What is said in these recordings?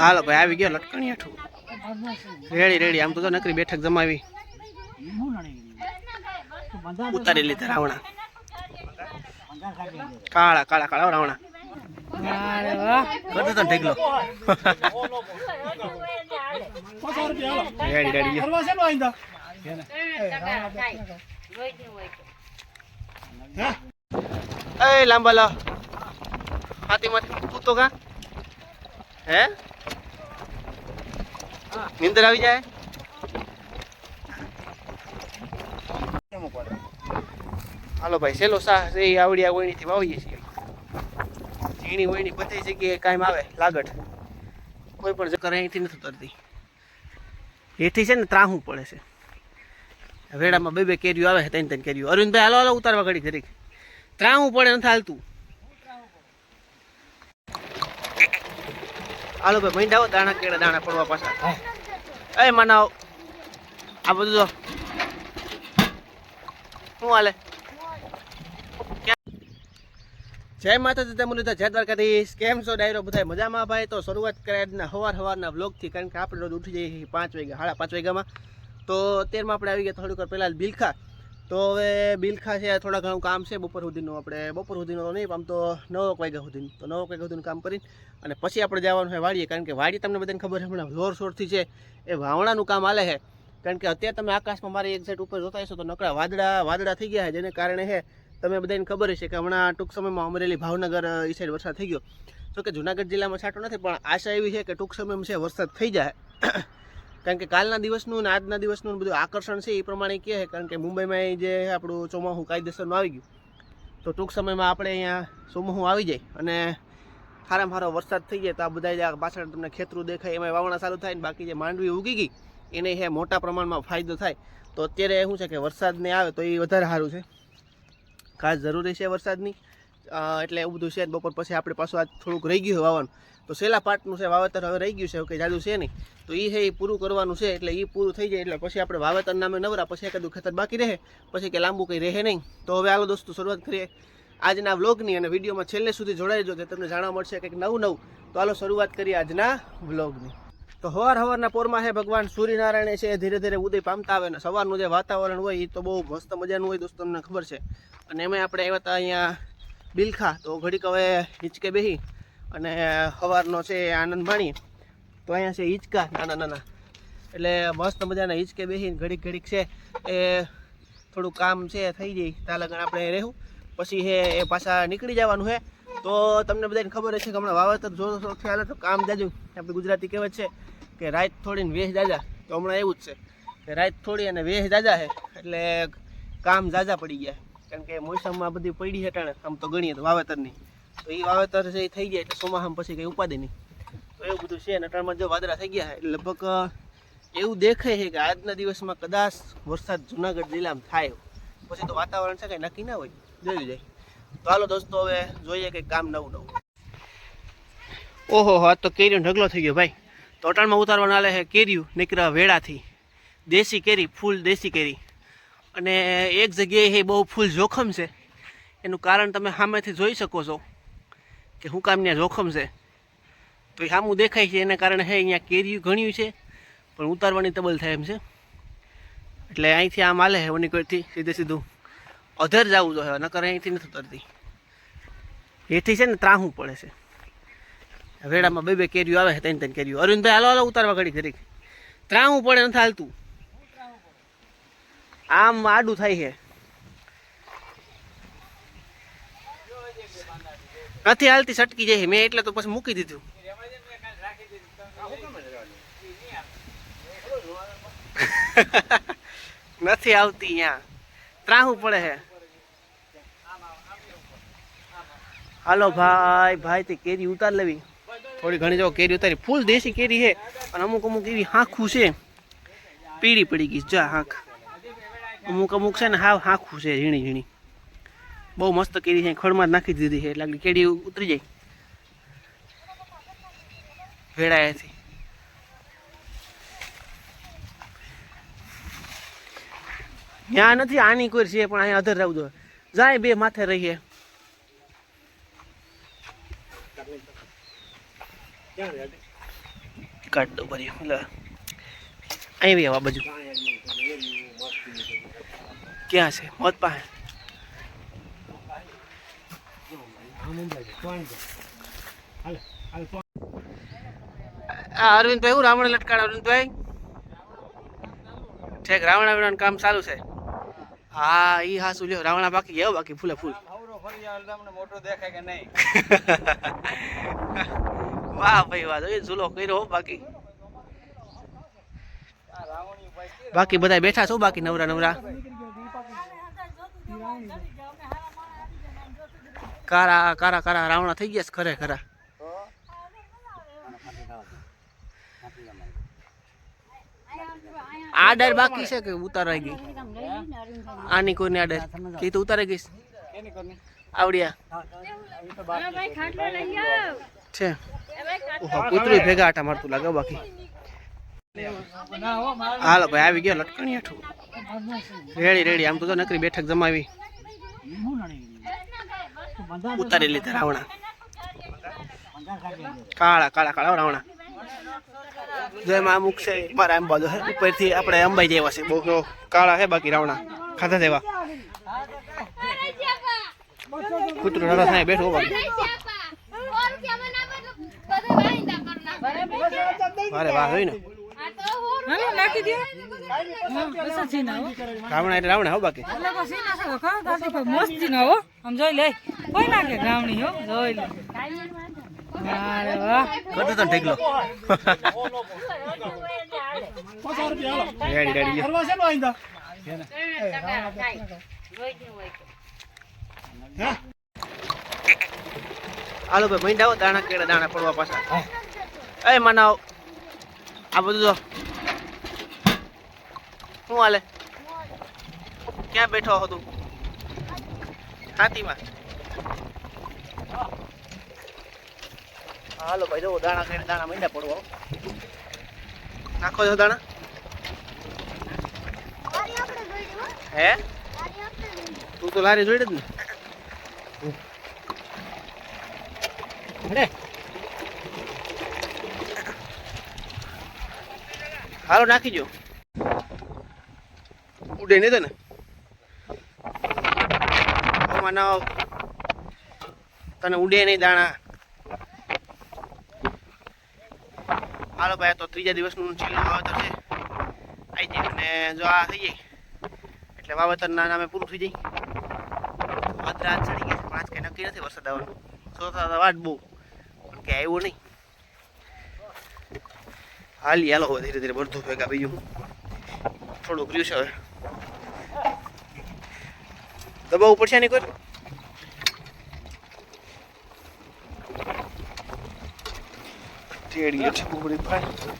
હાલો ભાઈ, આવી ગયો લટકણી હેઠું. રેડી રેડી, આમ તો જો નકરી બેઠક જમાવી. ઉતારી લીધા રાવણા. કાળા કાળા કાળા રાવણા. કરતો તો રેડી એ લાંબા લા હાથી માંથી તું તો કા હે? નીંદર આવી જાય? હાલો ભાઈ, સેલો સાહ છે, એ આવડિયા વણીથી વાવીએ છીએ. ઝીણી વણી બધી જગ્યાએ કાયમ આવે લાગટ કોઈ પણ જગ્યા અહીંથી નથી ઉતરતી. એથી છે ને ત્રાહું પડે છે. વેડામાં બે બે કેરીઓ આવે, ત્રણ ત્રણ કેરીઓ. અરવિંદભાઈ, હાલો હાલો, ઉતારવા ઘડી ઘડી ત્રાહું પડે, નથી હાલતું. હાલો ભાઈ મહિના દાણા કેળા દાણા પડવા પાછા. એ મનાવ આ બધું તો શું હાલે? જય માતાજી તમે લીધા જય દ્વારકાધીશ. કેમ છો ડાયરો બધા? મજામાં ભાઈ? તો શરૂઆત કરાય આજના હવાર હવારના બ્લોગથી કારણ કે આપણે રોજ ઉઠી જઈએ પાંચ વાગ્યા સાડા પાંચ વાગ્યામાં. તો અત્યારમાં આપણે આવી ગયા થોડીક વાર પહેલાં બિલખા તો હવે બિલખા છે થોડા ઘણું કામ છે, બપોર સુધીનું આપણે, બપોર સુધીનું નહીં આમ તો નવ વાગ્યા સુધીનું, તો નવ વાગ્યા સુધીનું કામ કરીને, અને પછી આપણે જવાનું છે વાડીએ, કારણ કે વાડી તમને બધાને ખબર છે, હમણાં જોરશોરથી છે, એ વાવણાનું કામ હાલે છે. કારણ કે અત્યારે તમે આકાશમાં મારી એક સાઈડ ઉપર જોતા હશો તો નકળા વાદળા વાદળા થઈ ગયા છે, જેને કારણે છે, તમે બધાને ખબર હશે કે હમણાં ટૂંક સમયમાં અમરેલી ભાવનગર એ સાઈડ વરસાદ થઈ ગયો. તો કે જુનાગઢ જિલ્લામાં છાંટો નથી, પણ આશા એવી છે કે ટૂંક સમયમાં છે, વરસાદ થઈ જાય. કારણ કે કાલના દિવસનું અને આજના દિવસનું બધું આકર્ષણ છે એ પ્રમાણે કહે કારણ કે મુંબઈમાં જે આપણું ચોમાહું કાયદેસરનું આવી ગયું. તો ટૂંક સમયમાં આપણે અહીંયા ચોમાસું આવી જાય અને સારામાં સારો વરસાદ થઈ જાય તો આ બધા પાછળ તમને ખેતરું દેખાય એમાં વાવણા ચાલુ થાય ને બાકી જે માંડવી ઉગી ગઈ એને હે મોટા પ્રમાણમાં ફાયદો થાય. તો અત્યારે શું છે કે વરસાદને આવે તો એ વધારે સારું છે. ખાસ જરૂરી છે વરસાદની. એટલે એવું બધું છે. બપોર પછી આપણે પાછું આજ થોડુંક રહી ગયું વાવવાનું. તો છેલ્લા પાર્ટનું છે વાવેતર હવે રહી ગયું છે કે જાદુ છે નહીં. તો એ છે એ પૂરું કરવાનું છે, એટલે એ પૂરું થઈ જાય, એટલે પછી આપણે વાવેતર નામે નવરા, પછી એકાદું ખેતર બાકી રહે, પછી કે લાંબુ કંઈ રહે નહીં. તો હવે હાલો દોસ્તો, શરૂઆત કરીએ આજના વ્લોગની અને વિડીયોમાં છેલ્લે સુધી જોડાઈ જો તમને જાણવા મળશે કંઈક નવું નવું. તો હાલો શરૂઆત કરીએ આજના વ્લોગની. તો હવાર હવારના પોરમાં છે ભગવાન, સૂર્યનારાયણ છે ધીરે ધીરે ઉદય પામતા આવે ને સવારનું જે વાતાવરણ હોય એ તો બહુ મસ્ત મજાનું હોય દોસ્તો, તમને ખબર છે. અને એમાં આપણે આવ્યા હતા અહીંયા બિલખા. તો ઘડીક હવે હિંચકે બેહી અને સવારનો છે આનંદ માણીએ તો અહીંયા છે હિંચકા. નાના નાના. એટલે મસ્ત મજાના હિંચકે બેસીને ઘડીક ઘડીક છે એ થોડું કામ છે, થઈ જાય. ત્યાં લગન આપણે રહેવું. પછી હે એ પાછા નીકળી જવાનું છે તો તમને બધાને ખબર હશે કે હમણાં વાવેતર જો શોરથી તો કામ જાજુ. આપણે ગુજરાતી કહેવત છે કે રાત થોડી ને વેહ જાજા. તો હમણાં એવું જ છે કે રાત થોડી અને વેહ જાજા છે એટલે કામ જાજા પડી ગયા. કારણ કે મોસમમાં બધી પડી છે આમ તો ગણીએ તો વાવેતરની તો એ વાવેતર છે એ થઈ જાય એટલે ચોમાસામાં પછી કંઈ ઉપાદી નહીં. તો એવું બધું છે અને અટાણમાં જો વાદળા થઈ ગયા એટલે લગભગ એવું દેખાય છે કે આજના દિવસમાં કદાચ વરસાદ જુનાગઢ જિલ્લામાં થાય પછી તો વાતાવરણ છે કંઈ નક્કી ના હોય. જોયું જાય. તો હાલો દોસ્તો, હવે જોઈએ કંઈક કામ નવું નવું. ઓહો હા તો કેરીનો ઢગલો થઈ ગયો ભાઈ. તો અટાણમાં ઉતારવાના આલે છે કેરીયું નીકળ્યા વેળાથી. દેશી કેરી, ફૂલ દેશી કેરી. અને એક જગ્યાએ બહુ ફૂલ જોખમ છે. એનું કારણ તમે સામેથી જોઈ શકો છો કે શું કામ ત્યાં જોખમ છે. તો એ સામું દેખાય છે, એના કારણે હે, અહીંયા કેરીયું ઘણ્યું છે, પણ ઉતારવાની તબલ થાય એમ છે. એટલે અહીંથી આમ હાલે છે ઓનીકોટથી સીધે સીધું અધર જવું જોઈએ, નકર અહીંથી નથી ઉતરતી. એથી છે ને ત્રાહું પડે છે. વેડામાં બે બે કેરીઓ આવે છે ત્રણ ત્રણ કેરીઓ. અરવિંદભાઈ, હાલો હાલો, ઉતારવા ઘડી ઘડી ત્રાહું પડે, નથી હાલતું. આમ આડું થાય છે. નથી હાલતી, સટકી જાય છે. મેં એટલે તો પછી મૂકી દીધું. નથી આવતી અહીંયા. ત્રાહું પડે છે. હાલો ભાઈ ભાઈ તે કેરી ઉતાર લેવી. થોડી ઘણી જો કેરી ઉતારી. ફૂલ દેશી કેરી છે. અને અમુક અમુક એવી હાંખું છે. પીળી પડી ગઈ જા, હાંખ. અમુક અમુક છે ને હાવ હાંખું છે, ઝીણી ઝીણી. બહુ મસ્ત કેરી છે જ નાખી દીધી છે, એટલે કેડી ઉતરી જાય. વેળાએથી ત્યાં નથી આની કોઈ છે, પણ અહીંયા અધર રહેવું જોઈએ જાય બે માથે રહીએ. કાઢ દો ભરી અહીં બી આવા બાજુ. ક્યાં છે? મોત પાસે અરવિંદભાઈ, હું રાવણ લટકાડ અરવિંદભાઈ? ઠેક, રાવણ આવવાનું કામ ચાલુ છે. હા, ઈ હા શું લ્યો, રાવણા બાકી ગયો બાકી ફૂલે ફૂલ. મોટો દેખાય કે નહીં વાહ ભાઈ, વાહ એ ઝૂલો કર્યો બાકી. બાકી બધા બેઠા છો બાકી નવરા નવરા? કારા કારા કારા રાવણા થઈ ગયા છે ખરે ખરા આડર બાકી છે કે ઉતારાઈ ગઈ? આની કોઈને ડર કે તો ઉતારાઈ ગઈ આવડ્યા. છે. ઓહો ભેગા આટા મારતું લાગે બાકી. હાલો ભાઈ, આવી ગયો લટકણી હેઠું. Ready ready. આમ તો નકરી બેઠક જમાવી. ઉતારી લીધા રાવણા. કાળા કાળા કાળા રાવણા. જય માં અમુક છે મારા એમ બાજુ છે ઉપરથી આપણે અંબાઈ જેવા છે. બહુ કાળા છે બાકી રાવણા. ખાધા જેવા. કૂતરું નાના થાય, બેઠો બાકી મારે વાહ હોય ને. હાલો નાખી દે. બસ છે ના હો રાવણા એટલે રાવણા હો બાકી. એટલે પછી ના સકો ખા કાટી પર મસ્તી ના હો. આમ જોઈ લે કોઈ નાખે ગ્રામણી હો જોઈ લે. અરે વાહ બધું તને ઠીકલો રેડી રેડી હાલો ભાઈ મહિના દાણા કેળા દાણા પડવા પાછા. એ મનાવ. આ બધું શું હાલે? ક્યાં બેઠો હતો હાથીમાં હાલો ભાઈ, જો દાણા કેળા દાણા મહિના પડવો નાખો છો દાણા? હે? તું તો લારી જોઈ જ ને. હાલો, નાખી જો ઉડે નહીં તો ને આમાં ના તને ઉડે નહીં દાણા. હાલો ભાઈ તો ત્રીજા દિવસનું છેલ્લું વાવેતર છે. આવી જાય અને જો આ થઈ જાય, એટલે વાવેતરના નામે પૂરું થઈ જાય. અધરાત ચડી ગયા. છે પાંચ કંઈ નક્કી નથી વરસાદ આવવાનું. સોતા વાટ બહુ. પણ કે આવ્યો નહીં. હાલી, હાલો ધીરે ધીરે બધું ભેગા બીજું થોડુંક રહ્યું છે હવે. દબાવવું પડશે નહીં કોઈ ટેડી છે બુબડી ભાઈ.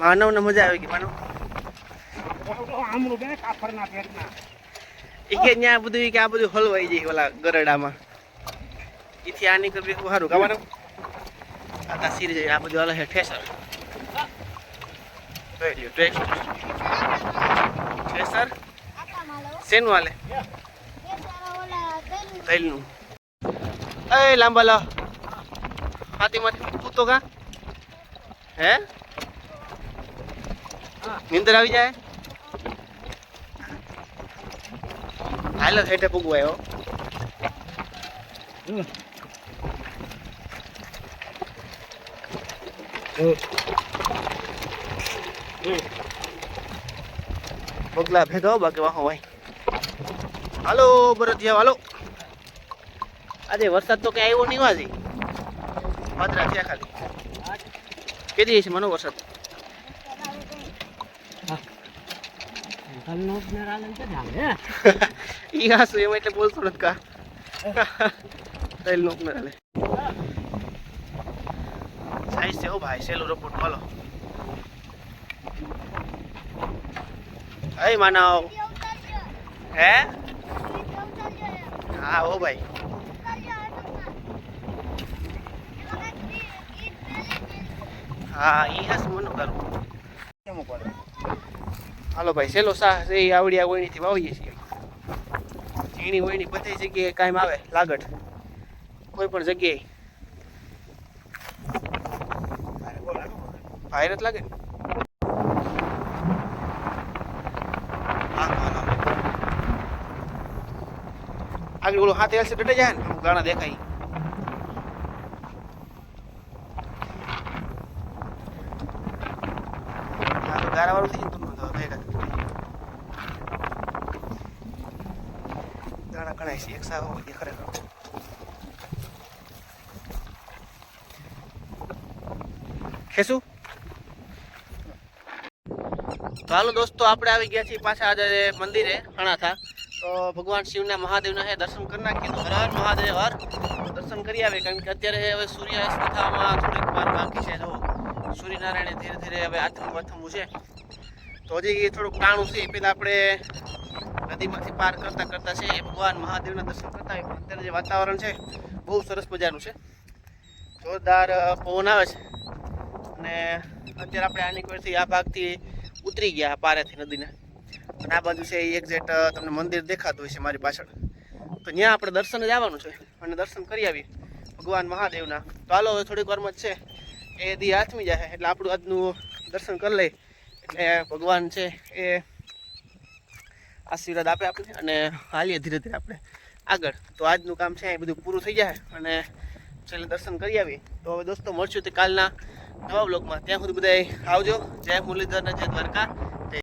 માનવ ને મજા આવી ગઈ માનવ. એ કે ત્યાં બધું કે આ બધું હલવાઈ જાય ઓલા ગરડામાં. ઈથી આ નીકળવી ખૂબ સારું કાવાનું આ તા જાય આ બધું હલે ઠેસર. જોઈ લ્યો ઠેસર ઠેસર શેનું હાલે તૈલનું એ લાંબા લો હાથીમાંથી કૂતો કા હે નીંદર આવી જાય હાલો હેઠે પૂગવાયો હો બગલા ભેગા બાકી વાહો ભાઈ હાલો, ભરતિયા, હાલો. આજે વરસાદ તો કઈ આવ્યો નહીં વાજી પાદરા થયા ખાલી. કેદી છે મનો વરસાદ? ઈ હાસુ એમાં એટલે બોલતો નથી કા. તૈલ નો સાઈઝ છે હો ભાઈ, સેલો રોપોટ બોલો એ માનવ. હે? હા, હો ભાઈ. હા, ઈ હસ મન કરું હાલો ભાઈ, સેલો સાહ એ આવડિયા વણીથી વાવીએ છીએ. ઝીણી વહીણી બધી જગ્યાએ કાયમ આવે લાગટ કોઈ પણ જગ્યાએ. ભાઈરત લાગે ને હા, હા, હા. આગળ ઓલું હાથે એલસી ડટે જાય ને ગાણા દેખાય. છે, એક સાવ હોય ખરેખર. હાલો દોસ્તો, આપણે આવી ગયા છીએ પાછા આજે મંદિરે હણાથા તો ભગવાન શિવના મહાદેવના હે, દર્શન કરી નાખીએ. તો હર મહાદેવ હર દર્શન કરી આવે, કારણ કે અત્યારે હવે સૂર્યાસ્ત થવામાં થોડીક વાર બાકી છે જો સૂર્યનારાયણે ધીરે ધીરે હવે આથમવું આથમવું છે. તો હજી થોડુંક ટાણું છે, એ પહેલાં આપણે નદીમાંથી પાર કરતા કરતા છે ભગવાન મહાદેવના દર્શન કરતા હોય અત્યારે જે વાતાવરણ છે, બહુ સરસ મજાનું છે. જોરદાર પવન આવે છે. અને અત્યારે આપણે આની કોઈથી આ ભાગથી ઉતરી ગયા પારેથી નદીને. અને આ બાજુ છે એક્ઝેક્ટ તમને મંદિર દેખાતું છે મારી પાછળ. તો ત્યાં આપણે દર્શને જવાનું છે અને દર્શન કરી આવીએ ભગવાન મહાદેવના. તો હાલો, હવે થોડીક વારમાં જ છે. એ દી હાથમી જાય એટલે આપણું આજનું દર્શન કરી લઈ એટલે ભગવાન છે એ આશીર્વાદ આપે આપણે અને હાલીએ ધીરે ધીરે આપણે આગળ. તો આજનું કામ છે, એ બધું પૂરું થઈ જાય અને છેલ્લે દર્શન કરી આવીએ. તો હવે દોસ્તો, મળશું તે કાલના નવા બ્લોગમાં ત્યાં સુધી બધા આવજો. જય મુરલીધર જય દ્વારકા.